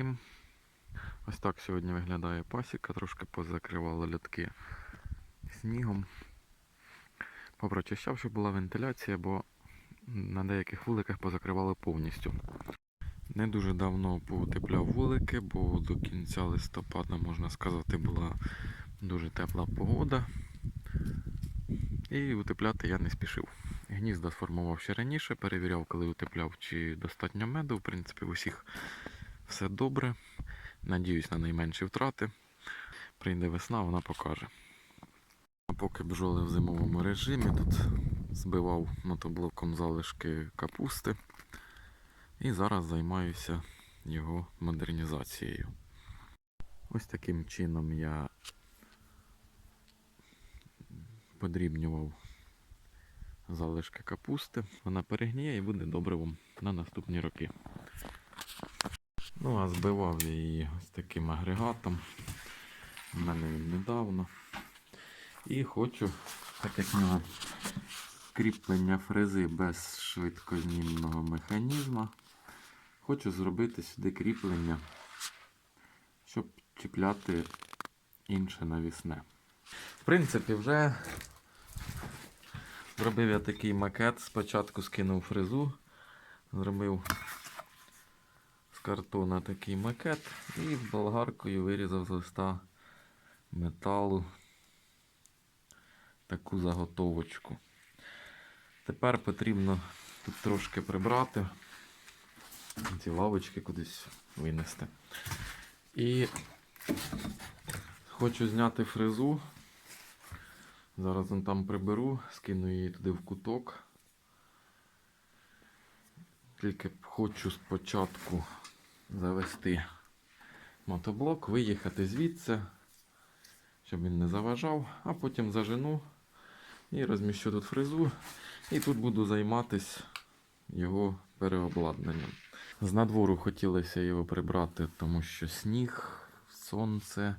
Всім. Ось так сьогодні виглядає пасіка, трошки позакривали льотки снігом. Попрочищав, щоб була вентиляція, бо на деяких вуликах позакривали повністю. Не дуже давно поутепляв вулики, бо до кінця листопада, можна сказати, була дуже тепла погода. І утепляти я не спішив. Гнізда сформував ще раніше, перевіряв, коли утепляв, чи достатньо меду. В принципі, в усіх все добре. Надіюсь на найменші втрати. Прийде весна, вона покаже. А поки бджоли в зимовому режимі, тут збивав мотоблоком залишки капусти. І зараз займаюся його модернізацією. Ось таким чином я подрібнював залишки капусти. Вона перегніє і буде добривом на наступні роки. Ну, а збивав я її ось таким агрегатом. У мене він недавно. І хочу, так як в кріплення фрези без швидкознімного механізму, хочу зробити сюди кріплення, щоб чіпляти інше навісне. В принципі, вже зробив я такий макет. Спочатку скинув фрезу, зробив картона такий макет і болгаркою вирізав з листа металу таку заготовочку. Тепер потрібно тут трошки прибрати, ці лавочки кудись винести. І хочу зняти фрезу. Зараз он там приберу, скину її туди в куток. Тільки хочу спочатку завести мотоблок, виїхати звідси, щоб він не заважав, а потім зажену і розміщу тут фрезу. І тут буду займатися його переобладнанням. З надвору хотілося його прибрати, тому що сніг, сонце,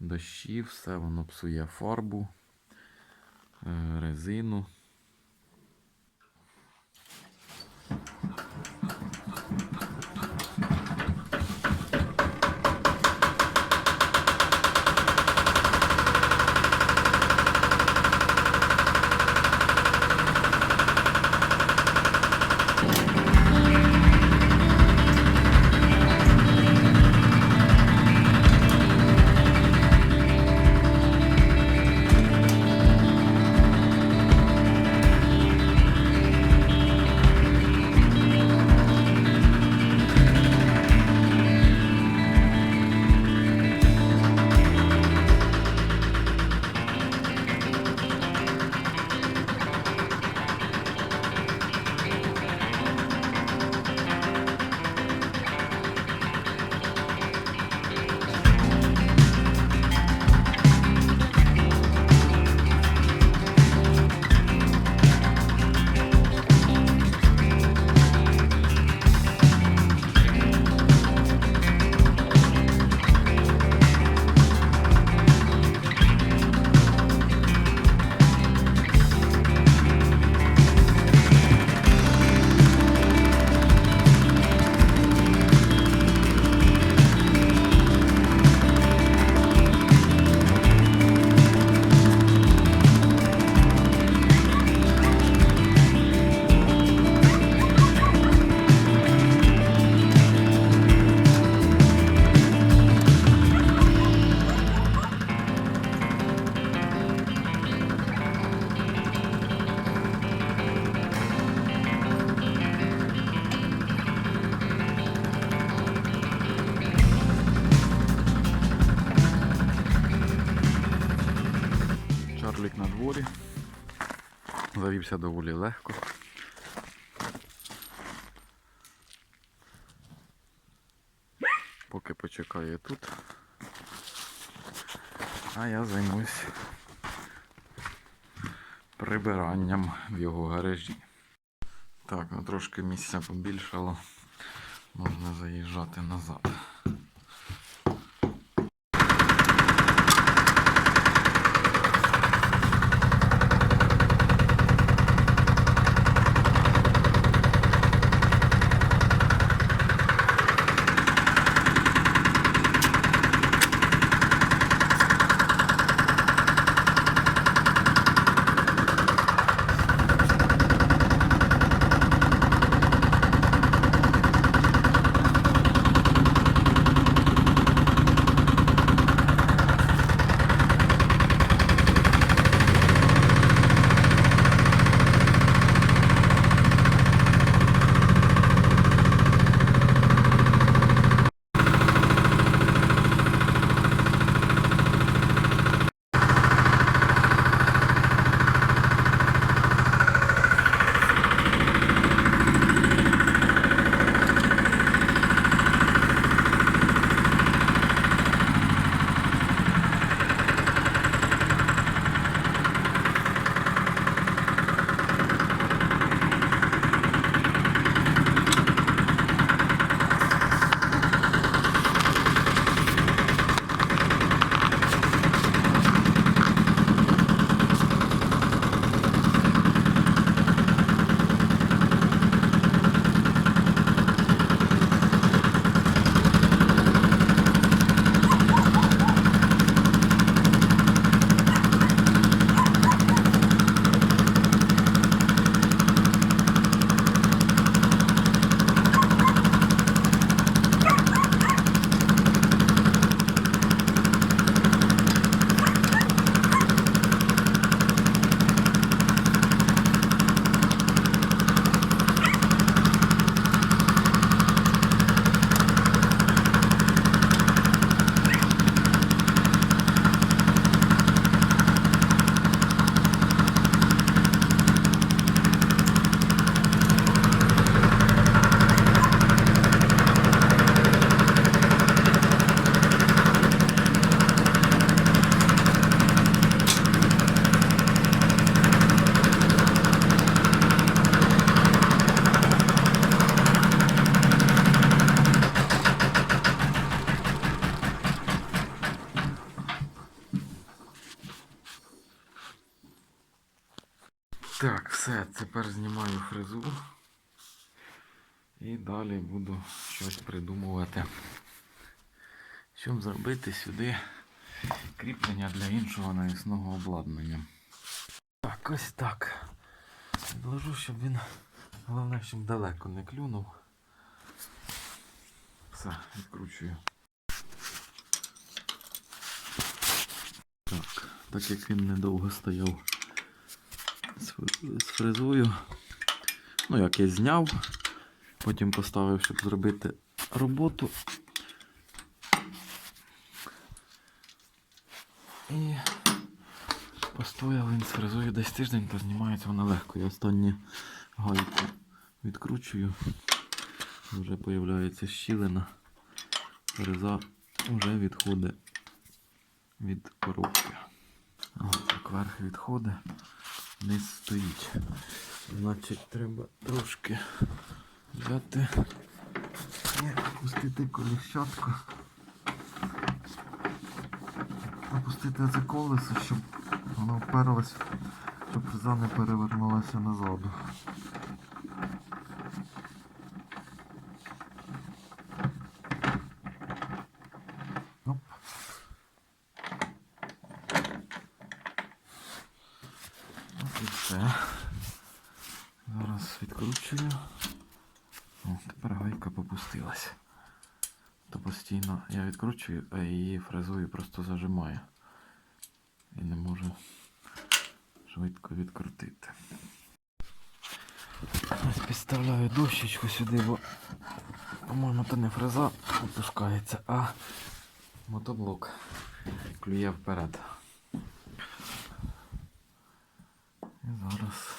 дощі, все воно псує фарбу, е, резину. Дворі. Завівся доволі легко. Поки почекає тут. А я займусь прибиранням в його гаражі. Так, ну трошки місця побільшало. Можна заїжджати назад. Тепер знімаю фрезу. І далі буду щось придумувати. Щоб зробити сюди кріплення для іншого навісного обладнання. Так, ось так. Відложу, щоб він, головне, щоб далеко не клюнув. Все, відкручую. Так, так як він недовго стояв з фрезою. Ну, як я зняв, потім поставив, щоб зробити роботу. І постояв він з фрезою десь тиждень, то знімається вона легко. Я останні гайку відкручую. Вже появляється щілина. Фреза вже відходить від коробки. Ось так верх відходить, низ стоїть. Значить, треба трошки взяти і опустити коліщатку. Опустити це колесо, щоб воно вперлось, щоб за не перевернулася назаду. Оп. От і все. Зараз відкручую. О, тепер гайка попустилась. То постійно я а її фрезою просто зажимає. І не можу швидко відкрутити. Ось підставляю дощечку сюди, бо, по-моєму, то не фреза опускається, а мотоблок клює вперед. І зараз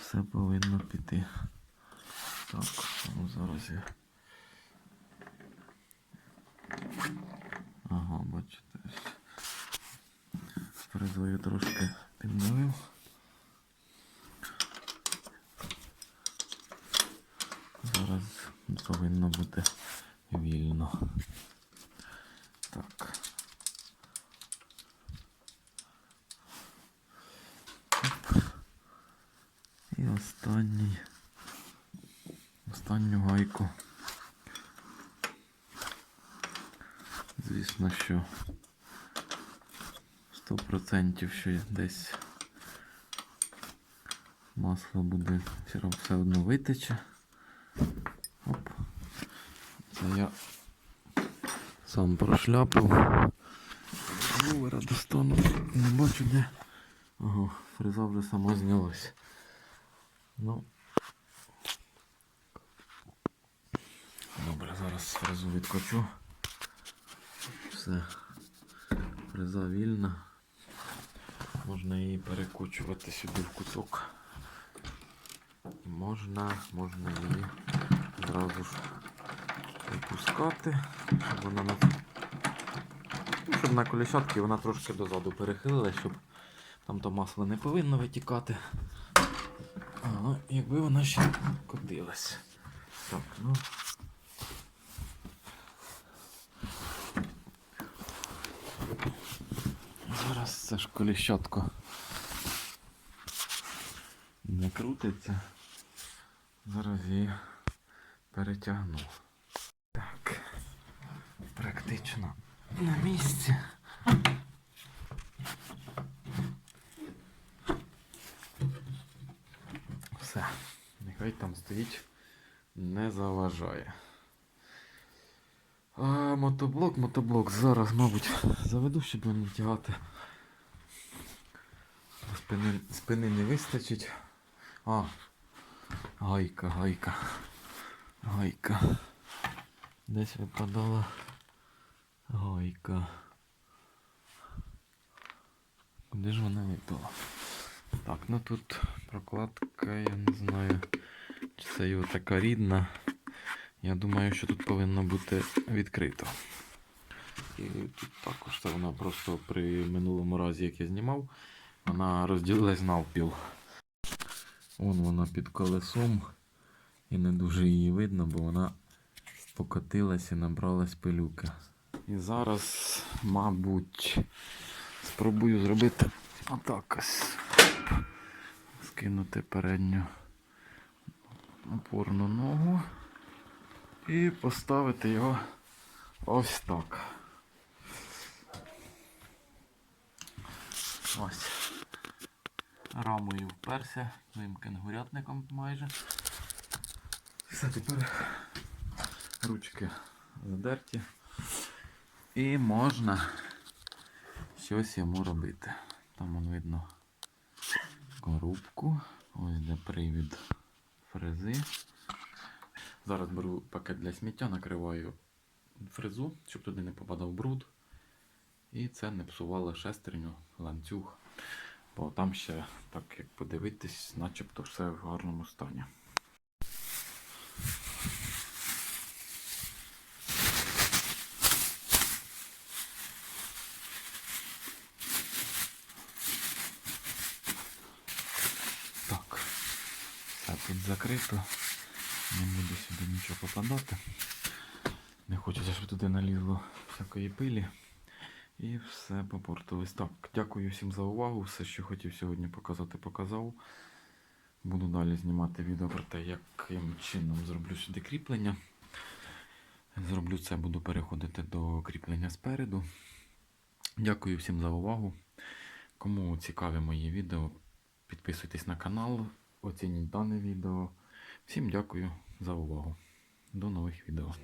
все повинно піти. Так, ну зараз я. Ага, бачите. ось. Фрезою трошки підновив. Зараз повинно бути вільно. Так. І останній. Останню гайку. Звісно, що 100% що десь масло буде все одно витече. Оп. Це я сам прошляпав. Ровера достану. Не бачу де. Ага, фреза вже сама знялась. Ну. Добре, зараз фрезу відкочу. Все. Фреза вільна. Можна її перекочувати сюди в кусок. І можна, можна її зразу ж випускати, щоб вона на ну, щоб на коліщатки вона трошки дозаду перехилилась, щоб там то масло не повинно витікати. А, ну, якби вона ще котилась. Так, ну. Зараз це ж коліщатко не крутиться. Зараз її перетягну. Так. Практично на місці. Все. Нехай там стоїть, не заважає. А, мотоблок, мотоблок. Зараз, мабуть, заведу, щоб не тягати. Спини, спини не вистачить. А, гайка, гайка. Гайка. Десь випадала гайка. Куди ж вона випала? Так, ну тут прокладка, я не знаю, чи це його така рідна. Я думаю, що тут повинно бути відкрито. І тут також це вона просто при минулому разі, як я знімав, вона розділилась навпіл. Вон вона під колесом. І не дуже її видно, бо вона покотилась і набралась пилюки. І зараз, мабуть, спробую зробити отак ось. скинути передню опорну ногу і поставити його ось так. Ось. Рамою вперся, моїм кенгурятником майже. Все, тепер ручки задерті. І можна щось йому робити. Там вон видно коробку. Ось де привід фрези. Зараз беру пакет для сміття, накриваю фрезу, щоб туди не попадав бруд. І це не псувало шестерню, ланцюг. Бо там ще, так як подивитись, начебто все в гарному стані. Так, все тут закрито. Не буде сюди нічого попадати. Не хочеться, щоб туди налізло всякої пилі. І все попортилось. Так, дякую всім за увагу. Все, що хотів сьогодні показати, показав. Буду далі знімати відео про те, яким чином зроблю сюди кріплення. Зроблю це, буду переходити до кріплення спереду. Дякую всім за увагу. Кому цікаві мої відео, підписуйтесь на канал, оцініть дане відео. Всім дякую за увагу. До нових відео.